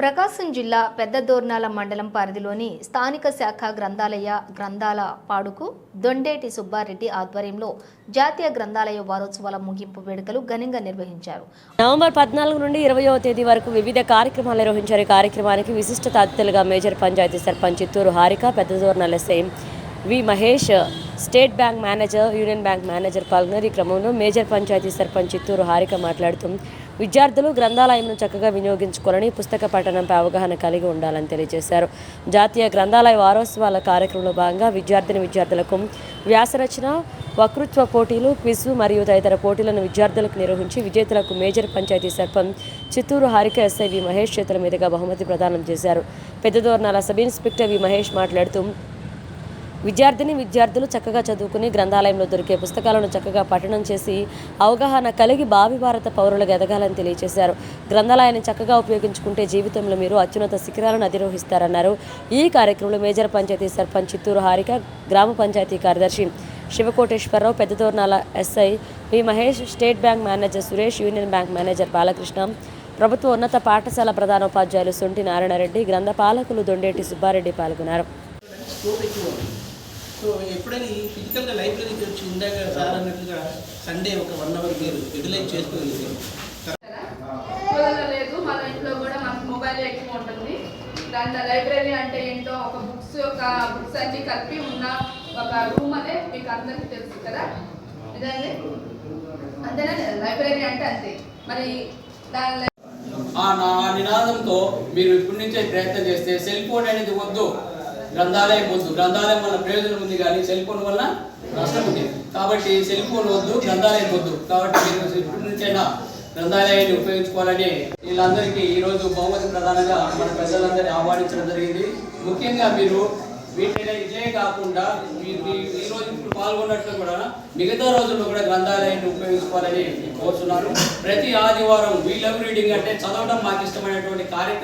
ప్రకాశం జిల్లా పెద్దదోర్నాల మండలం పరిధిలోని స్థానిక శాఖ గ్రంథాలయ గ్రంథాల పాడుకు దొండేటి సుబ్బారెడ్డి ఆధ్వర్యంలో జాతీయ గ్రంథాలయ వారోత్సవాల ముగింపు వేడుకలు ఘనంగా నిర్వహించారు. నవంబర్ పద్నాలుగు నుండి ఇరవయో తేదీ వరకు వివిధ కార్యక్రమాలు నిర్వహించారు. ఈ కార్యక్రమానికి విశిష్ట అతిథులుగా major panchayat sarpanch Chittoor Harika Peddadornala SI V Mahesh state bank manager union bank manager పాల్గొన్నారు. ఈ క్రమంలో మేజర్ పంచాయతీ సర్పంచ్ చిత్తూరు హారిక మాట్లాడుతూ విద్యార్థులు గ్రంథాలయంను చక్కగా వినియోగించుకోవాలని పుస్తక పఠనంపై అవగాహన కలిగి ఉండాలని తెలియజేశారు. జాతీయ గ్రంథాలయ వారోత్సవాల కార్యక్రమంలో భాగంగా విద్యార్థిని విద్యార్థులకు వ్యాసరచన వక్తృత్వ పోటీలు క్విజ్ మరియు తదితర పోటీలను విద్యార్థులకు నిర్వహించి విజేతలకు major panchayat sarpanch Chittoor Harika SI V Mahesh చేతుల మీదుగా బహుమతి ప్రదానం చేశారు. Peddadornala sub inspector V Mahesh మాట్లాడుతూ విద్యార్థిని విద్యార్థులు చక్కగా చదువుకుని గ్రంథాలయంలో దొరికే పుస్తకాలను చక్కగా పఠనం చేసి అవగాహన కలిగి భావి భారత పౌరులుగా ఎదగాలని తెలియజేశారు గ్రంథాలయాన్ని చక్కగా ఉపయోగించుకుంటే జీవితంలో మీరు అత్యున్నత శిఖరాలను అధిరోహిస్తారన్నారు. ఈ కార్యక్రమంలో మేజర్ పంచాయతీ సర్పంచ్ చిత్తూరు హారిక గ్రామ పంచాయతీ కార్యదర్శి Sivakoteswara Rao Peddatornala SI V Mahesh State Bank manager Suresh Union Bank manager Balakrishna ప్రభుత్వ ఉన్నత పాఠశాల ప్రధానోపాధ్యాయులు సొంటి నారాయణరెడ్డి గ్రంథ పాలకులు దొండేటి సుబ్బారెడ్డి పాల్గొన్నారు. సో ఎప్పుడైనా ఈ ఫిజికల్గా లైబ్రరీకి వచ్చి ఇందాక సార్ అన్నట్లుగా సండే ఒక వన్ అవర్ మీరు యూటిలైజ్ స్కూల్లో లేదు. మన ఇంట్లో కూడా మనకు మొబైల్ ఎక్కువ ఉంటుంది. దాంట్లో లైబ్రరీ అంటే ఏంటో ఒక బుక్స్ ఒక బుక్స్ అన్ని కలిపి ఉన్న ఒక రూమ్ అనే మీకు అందరికీ తెలుసు కదా? ఇదండి. అంతేనా? లైబ్రరీ అంటే అంతే. మరి దాని ఆ నా ఆ నినాదంతో మీరు ఇప్పటి నుంచే ప్రయత్నం చేస్తే సెల్ ఫోన్ అనేది వద్దు. గ్రంథాలయం వద్దు. గ్రంథాలయం వల్ల ప్రయోజనం ఉంది కానీ సెల్ ఫోన్ వల్ల నష్టం ఉంది. కాబట్టి సెల్ ఫోన్ వద్దు గ్రంథాలయం వద్దు. కాబట్టి మీరు ఇప్పటి నుంచైనా గ్రంథాలయాన్ని ఉపయోగించుకోవాలని వీళ్ళందరికీ ఈరోజు బహుమతి ప్రధానంగా మన పెద్దలందరినీ ఆహ్వానించడం జరిగింది. ముఖ్యంగా మీరు వీటిని ఇదే కాకుండా ఈ రోజు ఇప్పుడు పాల్గొన్నట్లు కూడా మిగతా రోజుల్లో కూడా గ్రంథాలయాన్ని ఉపయోగించుకోవాలని కోరుతున్నాను ప్రతి ఆదివారం వీ లవ్ రీడింగ్ అంటే చదవడం మాకు ఇష్టమైనటువంటి కార్యక్రమం